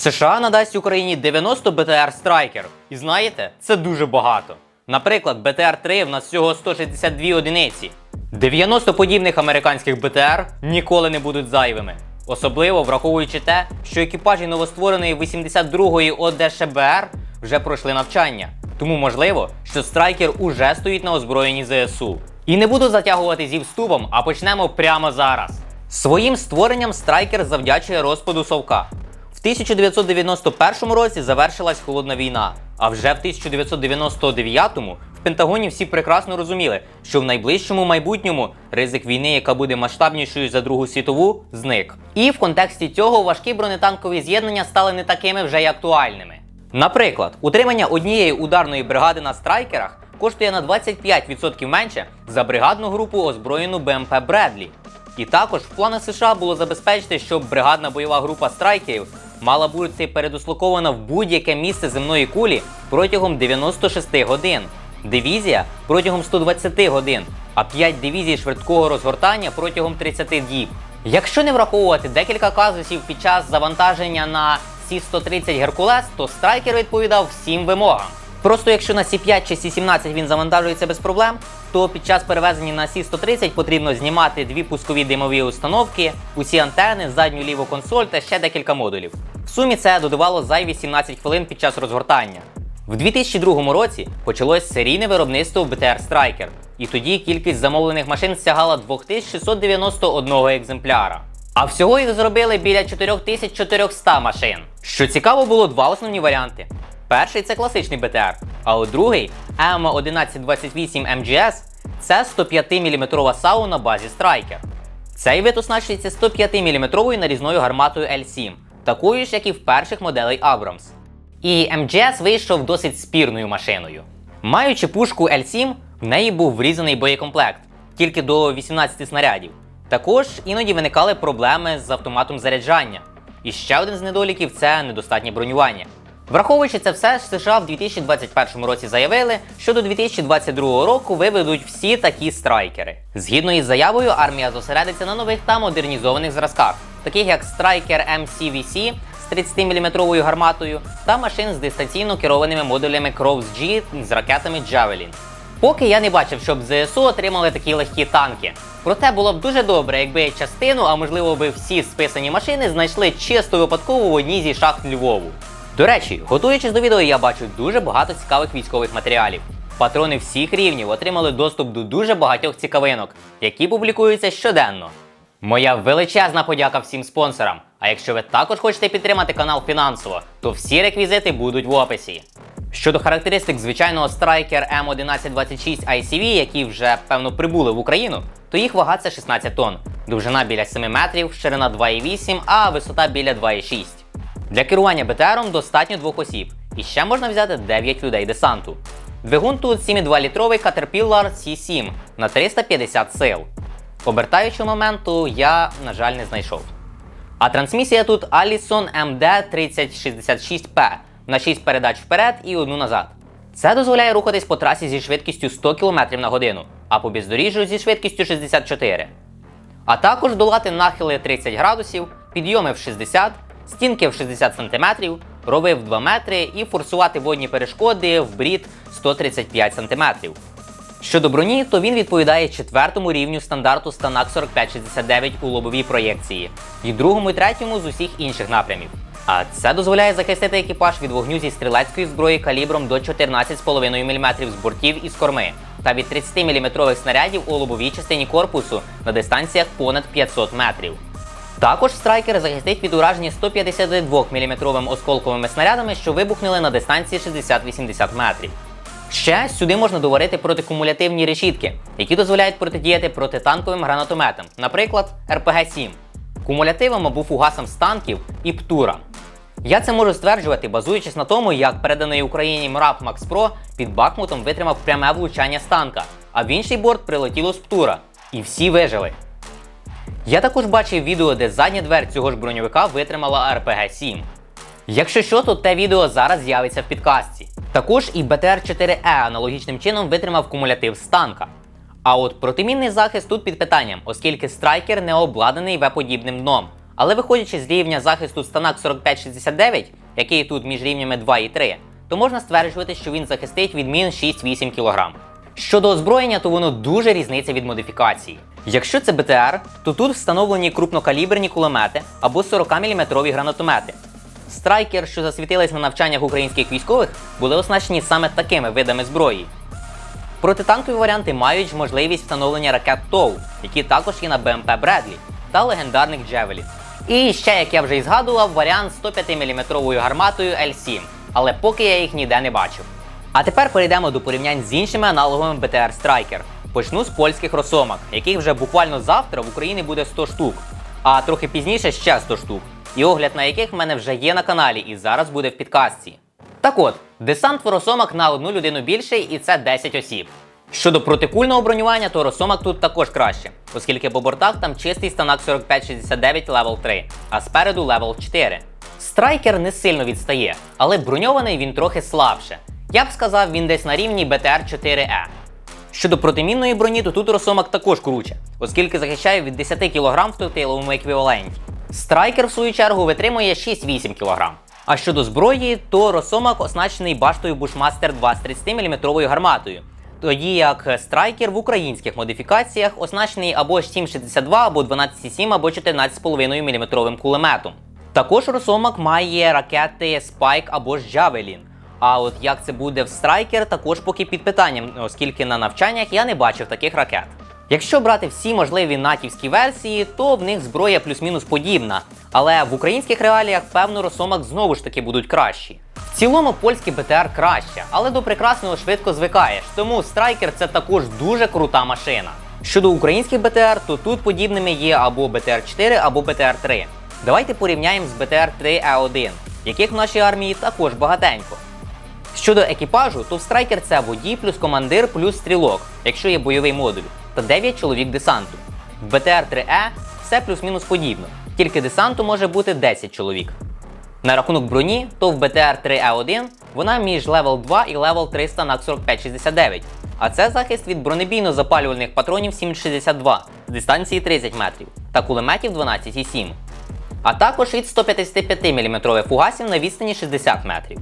США надасть Україні 90 БТР Страйкер. І знаєте, це дуже багато. Наприклад, БТР-3 в нас всього 162 одиниці. 90 подібних американських БТР ніколи не будуть зайвими. Особливо враховуючи те, що екіпажі новоствореної 82-ї ОДШБР вже пройшли навчання. Тому можливо, що страйкер уже стоїть на озброєнні ЗСУ. І не буду затягувати зі вступом, а почнемо прямо зараз. Своїм створенням страйкер завдячує розпаду Совка. В 1991 році завершилась холодна війна, а вже в 1999-му в Пентагоні всі прекрасно розуміли, що в найближчому майбутньому ризик війни, яка буде масштабнішою за Другу світову, зник. І в контексті цього важкі бронетанкові з'єднання стали не такими вже й актуальними. Наприклад, утримання однієї ударної бригади на страйкерах коштує на 25% менше за бригадну групу озброєну БМП Бредлі. І також в планах США було забезпечити, щоб бригадна бойова група страйкерів мала бути передислокована в будь-яке місце земної кулі протягом 96 годин, дивізія протягом 120 годин, а 5 дивізій швидкого розгортання протягом 30 діб. Якщо не враховувати декілька казусів під час завантаження на Сі-130 Геркулес, то страйкер відповідав всім вимогам. Просто якщо на Сі-5 чи Сі-17 він завантажується без проблем, то під час перевезення на Сі-130 потрібно знімати дві пускові димові установки, усі антени, задню ліву консоль та ще декілька модулів. В сумі це додавало зайві 17 хвилин під час розгортання. В 2002 році почалось серійне виробництво БТР Страйкер, і тоді кількість замовлених машин сягала 2691 екземпляра. А всього їх зробили біля 4400 машин. Що цікаво, було два основні варіанти. Перший це класичний БТР, а от другий ЕМ1128 МГС це 105-мм САУ на базі Страйкер. Цей вид оснащується 105-мм нарізною гарматою L7, такою ж, як і в перших моделей Abrams. І МГС вийшов досить спірною машиною. Маючи пушку L7, в неї був врізаний боєкомплект тільки до 18 снарядів. Також іноді виникали проблеми з автоматом заряджання. І ще один з недоліків це недостатнє бронювання. Враховуючи це все, США в 2021 році заявили, що до 2022 року виведуть всі такі страйкери. Згідно із заявою, армія зосередиться на нових та модернізованих зразках, таких як страйкер MCVC з 30-мм гарматою та машин з дистанційно керованими модулями Crows G з ракетами Javelin. Поки я не бачив, щоб ЗСУ отримали такі легкі танки. Проте було б дуже добре, якби частину, а можливо би всі списані машини знайшли чисто випадково в одній зі шахт Львову. До речі, готуючись до відео, я бачу дуже багато цікавих військових матеріалів. Патрони всіх рівнів отримали доступ до дуже багатьох цікавинок, які публікуються щоденно. Моя величезна подяка всім спонсорам. А якщо ви також хочете підтримати канал фінансово, то всі реквізити будуть в описі. Щодо характеристик звичайного Striker M1126 ICV, які вже певно прибули в Україну, то їх вага це 16 тонн, довжина біля 7 метрів, ширина 2,8, а висота біля 2,6. Для керування БТРом достатньо двох осіб, і ще можна взяти 9 людей десанту. Двигун тут 7,2 літровий Caterpillar C7 на 350 сил. Обертаючого моменту я, на жаль, не знайшов. А трансмісія тут Allison MD3066P на 6 передач вперед і одну назад. Це дозволяє рухатись по трасі зі швидкістю 100 км на годину, а по бездоріжжю зі швидкістю 64. А також долати нахили 30 градусів, підйоми в 60, стінки в 60 см, рови в 2 метри і форсувати водні перешкоди в брід 135 см. Щодо броні, то він відповідає четвертому рівню стандарту Станак 4569 у лобовій проєкції, і другому і третьому з усіх інших напрямів. А це дозволяє захистити екіпаж від вогню зі стрілецької зброї калібром до 14,5 мм з бортів і з корми та від 30-мм снарядів у лобовій частині корпусу на дистанціях понад 500 метрів. Також страйкер захистить від ураження 152-мм осколковими снарядами, що вибухнули на дистанції 60-80 метрів. Ще сюди можна доварити протикумулятивні решітки, які дозволяють протидіяти протитанковим гранатометам, наприклад, РПГ-7, кумулятивам або фугасам з танків і птурам. Я це можу стверджувати, базуючись на тому, як переданий Україні МРАП Макс Про під Бахмутом витримав пряме влучання з танка, а в інший борт прилетіло з птура. І всі вижили. Я також бачив відео, де задня двер цього ж броньовика витримала РПГ-7. Якщо що, то те відео зараз з'явиться в підкастці. Також і БТР-4Е аналогічним чином витримав кумулятив з танка. А от протимінний захист тут під питанням, оскільки страйкер не обладнаний веподібним дном, Але виходячи з рівня захисту Станак 4569, який тут між рівнями 2 і 3, то можна стверджувати, що він захистить від мін 6-8 кг. Щодо озброєння, то воно дуже різниця від модифікації. Якщо це БТР, то тут встановлені крупнокаліберні кулемети або 40-мм гранатомети. Страйкер, що засвітились на навчаннях українських військових, були оснащені саме такими видами зброї. Протитанкові варіанти мають можливість встановлення ракет ТОУ, які також є на БМП Бредлі, та легендарних Джевелі. І ще, як я вже і згадував, варіант 105-мм гарматою L7, але поки я їх ніде не бачив. А тепер перейдемо до порівнянь з іншими аналогами БТР Striker. Почну з польських росомак, яких вже буквально завтра в Україні буде 100 штук, а трохи пізніше ще 100 штук, і огляд на яких в мене вже є на каналі і зараз буде в підкастці. Так от, десант росомак на одну людину більший, і це 10 осіб. Щодо протикульного бронювання, то росомак тут також краще, оскільки по бортах там чистий станак 4569 левел 3, а спереду левел 4. Страйкер не сильно відстає, але броньований він трохи слабше. Я б сказав, він десь на рівні БТР 4Е. Щодо протимінної броні, то тут росомак також круче, оскільки захищає від 10 кг в тотиловому еквіваленті. Страйкер, в свою чергу, витримує 6-8 кг. А щодо зброї, то росомак оснащений баштою Bushmaster 2 з 30-мм гарматою. Тоді як страйкер в українських модифікаціях оснащений або 7,62, або 12,7, або 14,5 мм кулеметом. Також росомак має ракети Spike або ж Javelin. А от як це буде в страйкер, також поки під питанням, оскільки на навчаннях я не бачив таких ракет. Якщо брати всі можливі натівські версії, то в них зброя плюс-мінус подібна. Але в українських реаліях, певно, росомак знову ж таки будуть кращі. В цілому польський БТР краще, але до прекрасного швидко звикаєш, тому страйкер це також дуже крута машина. Щодо українських БТР, то тут подібними є або БТР 4, або БТР 3. Давайте порівняємо з БТР 3 Е1, яких в нашій армії також багатенько. Щодо екіпажу, то в страйкер це водій плюс командир плюс стрілок, якщо є бойовий модуль, та 9 чоловік десанту. В БТР 3Е все плюс-мінус подібно, тільки десанту може бути 10 чоловік. На рахунок броні, то в БТР 3Е1 вона між левел 2 і левел 300 на 4569, а це захист від бронебійно-запалювальних патронів 7,62 з дистанції 30 метрів та кулеметів 12,7, а також від 155 мм фугасів на відстані 60 метрів.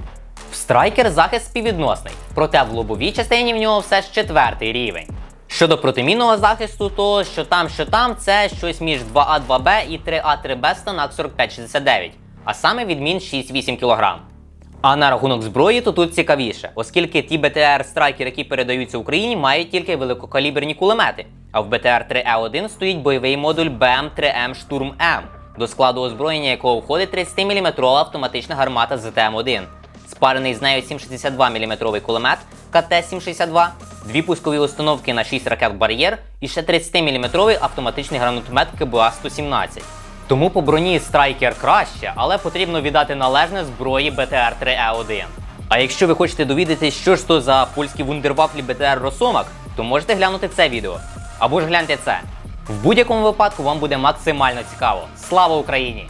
В страйкер захист співвідносний, проте в лобовій частині в нього все ж четвертий рівень. Щодо протимінного захисту, то що там, що там, це щось між 2А2Б і 3А3Б станак 4569, а саме відмін 6-8 кг. А на рахунок зброї, то тут цікавіше, оскільки ті БТР страйкер, які передаються Україні, мають тільки великокаліберні кулемети, а в БТР 3Е1 стоїть бойовий модуль БМ3М Штурм М, до складу озброєння якого входить 30-мм автоматична гармата ЗТМ-1 спарений з нею 762 мм кулемет КТ-762, дві пускові установки на 6 ракет бар'єр і ще 30-мм автоматичний гранатомет КБА-117. Тому по броні страйкер краще, але потрібно віддати належне зброї БТР-3Е1. А якщо ви хочете довідатись, що ж то за польські вундервафлі БТР Росомак, то можете глянути це відео. Або ж гляньте це. В будь-якому випадку вам буде максимально цікаво. Слава Україні!